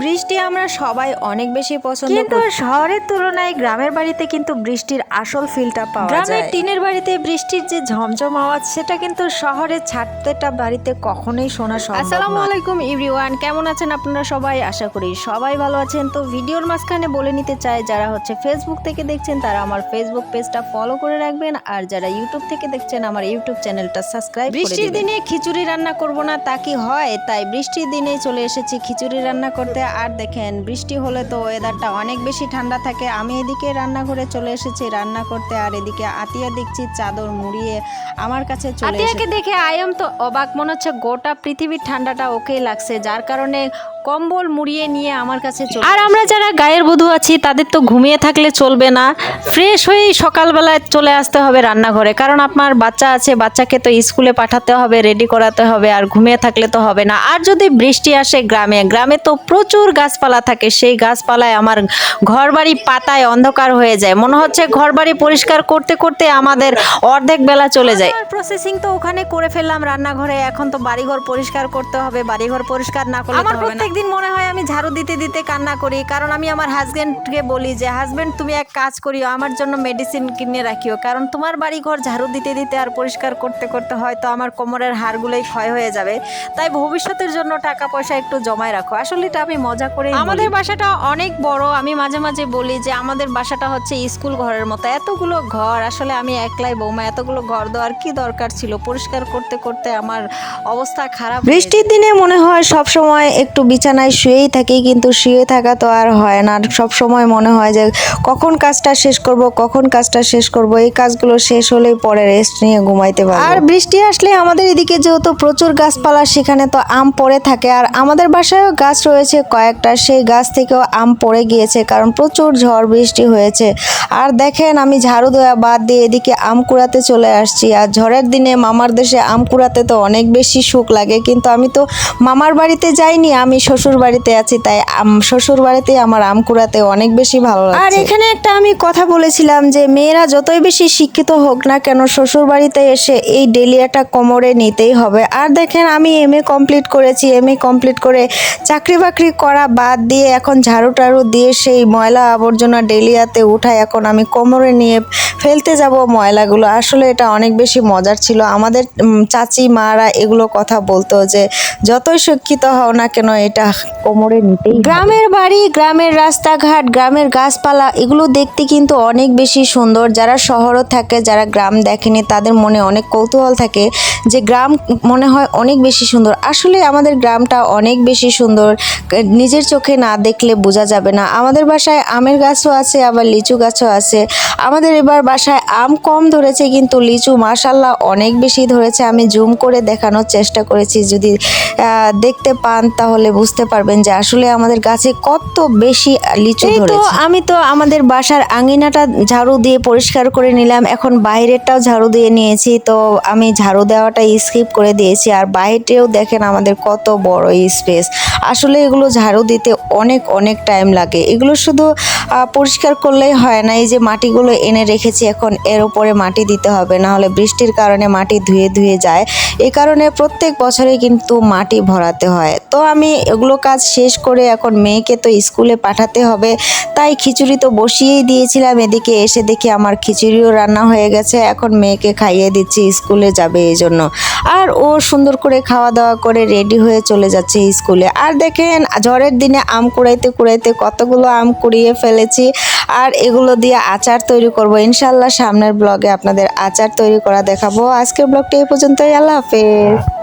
বৃষ্টি আমরা সবাই অনেক বেশি পছন্দ কিন্তু শহরের তুলনায় গ্রামের বাড়িতে কিন্তু বৃষ্টির আসল ফিলটা পাওয়া যায়। গ্রামের টিনের বাড়িতে বৃষ্টির যে ঝমঝম আওয়াজ সেটা কিন্তু শহরের ছাদটা বাড়িতে কখনোই শোনা সম্ভব আসসালামু আলাইকুম এভরিওয়ান কেমন আছেন আপনারা সবাই? আশা করি সবাই ভালো আছেন। তো ভিডিওর মাঝখানে বলে নিতে চাই যারা হচ্ছে ফেসবুক থেকে দেখছেন তারা আমার ফেসবুক পেজটা ফলো করে রাখবেন আর যারা ইউটিউব থেকে দেখছেন আমার ইউটিউব চ্যানেলটা সাবস্ক্রাইব করে বৃষ্টির দিনে খিচুড়ি রান্না করব না তা কি হয়? তাই বৃষ্টির দিনেই চলে এসেছি খিচুড়ি রান্না করতে। আর দেখেন বৃষ্টি হলে তো ওয়েদারটা অনেক বেশি ঠান্ডা থাকে। আমি এদিকে রান্নাঘরে চলে এসেছি রান্না করতে আর এদিকে আতিয়া দেখছি চাদর মুড়িয়ে আমার কাছে চলে আতিয়াকে দেখে আয়ম তো অবাক মনে হচ্ছে গোটা পৃথিবীর ঠান্ডাটা ওকেই লাগছে যার কারণে কম্বল মুড়িয়ে নিয়ে আমার কাছে চলে আর আমরা যারা গায়ের বধূ আছি তাদের তো ঘুমিয়ে থাকলে চলবে না। ফ্রেশ হয়েই সকালবেলায় চলে আসতে হবে রান্নাঘরে কারণ আপনার বাচ্চা আছে বাচ্চাকে তো স্কুলে পাঠাতে হবে রেডি করাতে হবে আর ঘুমিয়ে থাকলে তো হবে না। আর যদি বৃষ্টি আসে গ্রামে গ্রামে তো প্রচুর গাছপালা থাকে সেই গাছপালায় আমার ঘরবাড়ি পাতায় অন্ধকার হয়ে যায়। মনে হচ্ছে ঘরবাড়ি পরিষ্কার করতে করতে আমাদের অর্ধেক বেলা চলে যায়। প্রসেসিং তো ওখানে করে ফেললাম রান্নাঘরে এখন তো বাড়িঘর পরিষ্কার করতে হবে বাড়িঘর পরিষ্কার না করলে আমার প্রত্যেকদিন মনে হয় আমি ঝাড়ু দিতে দিতে কান্না করি কারণ আমি আমার হাজব্যান্ডকে বলি যে হাজব্যান্ড তুমি এক কাজ করিও আমার জন্য মেডিসিন কিনে রাখিও। কারণ তোমার বাড়ি ঘর ঝাড়ু দিতে দিতে আর পরিষ্কার করতে করতে হয়তো আমার কোমরের হাড়গুলোই ক্ষয় হয়ে যাবে। তাই ভবিষ্যতের জন্য টাকা পয়সা একটু জমায় রাখো। আসলে এটা আমি মজা করে আমাদের বাসাটা অনেক বড় আমি মাঝে মাঝে বলি যে আমাদের বাসাটা হচ্ছে স্কুল ঘরের মতো। এতগুলো ঘর আসলে আমি একলাই বৌমা এতগুলো ঘর দেওয়ার কি দরকার ছিল? পরিষ্কার করতে করতে আমার অবস্থা খারাপ বৃষ্টির দিনে মনে হয় সব সময় একটু বিছানায় শুয়েই থাকি, কিন্তু শুয়ে থাকা তো আর হয় না। সব সময় মনে হয় যে, কখন কাজটা শেষ করব, কখন কাজটা শেষ করব, এই কাজগুলো শেষ হলেই পরে রেস্ট নিয়ে ঘুমাইতে পারব। আর বৃষ্টি আসলে আমাদের এদিকে যেহেতু প্রচুর গাছপালা, সেখানে তো আম পড়ে থাকে। আর আমাদের বাসায়ও গাছ রয়েছে কয়েকটা, সেই গাছ থেকেও আম পড়ে গিয়েছে, কারণ প্রচুর ঝড় বৃষ্টি হয়েছে। আর দেখেন, আমি ঝাড়ু দেওয়া বাদ দিয়ে এদিকে আম কুড়াতে চলে আসছি। আর ঝড়ের দিনে মামার দেশে আম কুড়াতে তো অনেক বেশি সুখ লাগে, কিন্তু আমি তো মামার বাড়িতে যাইনি, আমি শ্বশুর বাড়িতে আছি তাই আম- শ্বশুর বাড়িতে আমার আম কুড়াতে অনেক বেশি ভালো লাগে আর এখানে একটা আমি কথা বলেছিলাম যে মেয়েরা যতই বেশি শিক্ষিত হোক না কেন শ্বশুর বাড়িতে এসে এই ডেলিয়াটা কোমরে নিতেই হবে। আর দেখেন আমি এম এ কমপ্লিট করেছি এম এ কমপ্লিট করে চাকরি বাকরি করা বাদ দিয়ে এখন ঝাড়ু টাড়ু দিয়ে সেই ময়লা আবর্জনা ডেলিয়াতে উঠাই এখন আমি কোমরে নিয়ে ফেলতে যাব ময়লাগুলো। আসলে এটা অনেক বেশি মজার ছিল। আমাদের চাচি মারা এগুলো কথা বলতো যে যতই শিক্ষিত হও না কেন এটা কোমরে নিতেই গ্রামের বাড়ি, গ্রামের রাস্তাঘাট, গ্রামের গাছপালা, এগুলো দেখতে কিন্তু অনেক বেশি সুন্দর। যারা শহরও থাকে, যারা গ্রাম দেখেনি, তাদের মনে অনেক কৌতূহল থাকে। যে গ্রাম মনে হয় অনেক বেশি সুন্দর। আসলে আমাদের গ্রামটা অনেক বেশি সুন্দর। নিজের চোখে না দেখলে বোঝা যাবে না। আমাদের বাসায় আমের গাছও আছে আবার লিচু গাছও আছে। আমাদের এবার বাসায় আম কম ধরেছে কিন্তু লিচু মাশাল্লাহ অনেক বেশি ধরেছে। আমি জুম করে দেখানোর চেষ্টা করেছি। যদি দেখতে পান তাহলে বুঝতে পারবেন যে আসলে আমাদের গাছে কত বেশি লিচু ধরেছে। আমি তো আমাদের বাসার আঙিনাটা ঝাড়ু দিয়ে পরিষ্কার করে নিলাম। এখন বাইরেরটাও ঝাড়ু দিয়ে নিয়েছি। তো আমি ঝাড়ু দেওয়াটা স্কিপ করে দিয়েছি। আর বাইরেও দেখেন আমাদের কত বড় স্পেস। আসলে এগুলো ঝাড়ু দিতে অনেক অনেক টাইম লাগে। এগুলো শুধু পরিষ্কার করলেই হয় না। এই যে মাটিগুলো এনে রেখেছি এখন, এর উপরে মাটি দিতে হবে। না হলে বৃষ্টির কারণে মাটি ধুয়ে ধুয়ে যায়। এ কারণে প্রত্যেক বছরে কিন্তু মাটি ভরাতে হয়। তো আমি এগুলো কাজ শেষ করে এখন মেয়েকে তো স্কুলে পাঠাতে হবে। তাই খিচুড়ি তো বসিয়েই দিয়েছিলাম। এদিকে এসে দেখি আমার খিচুড়িও রান্না হয়ে গেছে। এখন মেয়েকে খাইয়ে দিচ্ছি, স্কুলে যাবে এই জন্য। আর ও সুন্দর করে খাওয়া দাওয়া করে রেডি হয়ে চলে যাচ্ছে স্কুলে। আর দেখেন, ঝড়ের দিনে আম কুড়াইতে কুড়াইতে কতগুলো আম কুড়িয়ে ফেলেছি। আর এগুলো দিয়ে আচার তৈরি করব। ইনশাল্লাহ সামনের ব্লগে আপনাদের আচার তৈরি করা দেখাবো। আজকের ব্লগটি এই পর্যন্তই। আল্লাহ হাফেজ।